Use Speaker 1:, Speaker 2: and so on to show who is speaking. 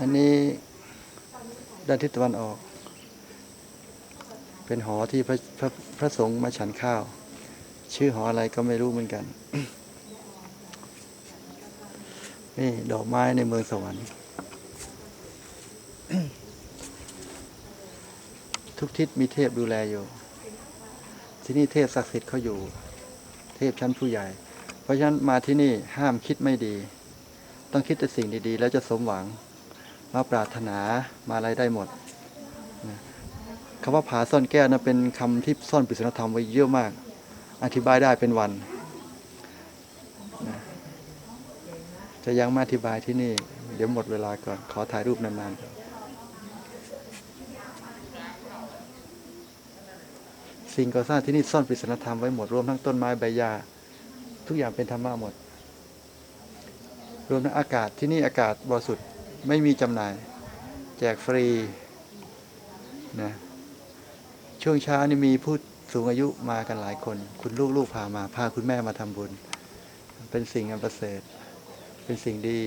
Speaker 1: อันนี้ด้านทิศตะวันออก เป็นหอที่พระพระพระสงฆ์มาฉันข้าว ชื่อหออะไรก็ไม่รู้เหมือนกัน นี่ดอกไม้ในเมืองสวรรค์ทุกทิศมีเทพดูแลอยู่ ที่นี่เทพศักดิ์สิทธิ์เขาอยู่ เทพชั้นผู้ใหญ่ เพราะฉะนั้นมาที่นี่ห้ามคิดไม่ดี ต้องคิดแต่สิ่งดีๆ แล้วจะสมหวัง มาปรารถนามาอะไรได้หมดนะคำว่าผาซ่อนแก้วนะเป็นคำที่ซ่อนปริศนธรรมไว้เยอะมาก อธิบายได้เป็นวันนะจะยังมาอธิบายที่นี่ เดี๋ยวหมดเวลาก่อน ขอถ่ายรูปนานๆก่อนสิ่งก่อสร้างที่นี่ซ่อนปริศนธรรมไว้หมดรวมทั้งต้นไม้ใบหญ้าทุกอย่างเป็นธรรมะหมด รวมทั้งอากาศที่นี่อากาศบริสุทธิ์ ไม่มีจำหน่าย แจกฟรีนะช่วงเช้านี่มีผู้สูงอายุมากันหลายคน คุณลูกลูกพามา พาคุณแม่มาทำบุญ เป็นสิ่งอันประเสริฐ เป็นสิ่งดี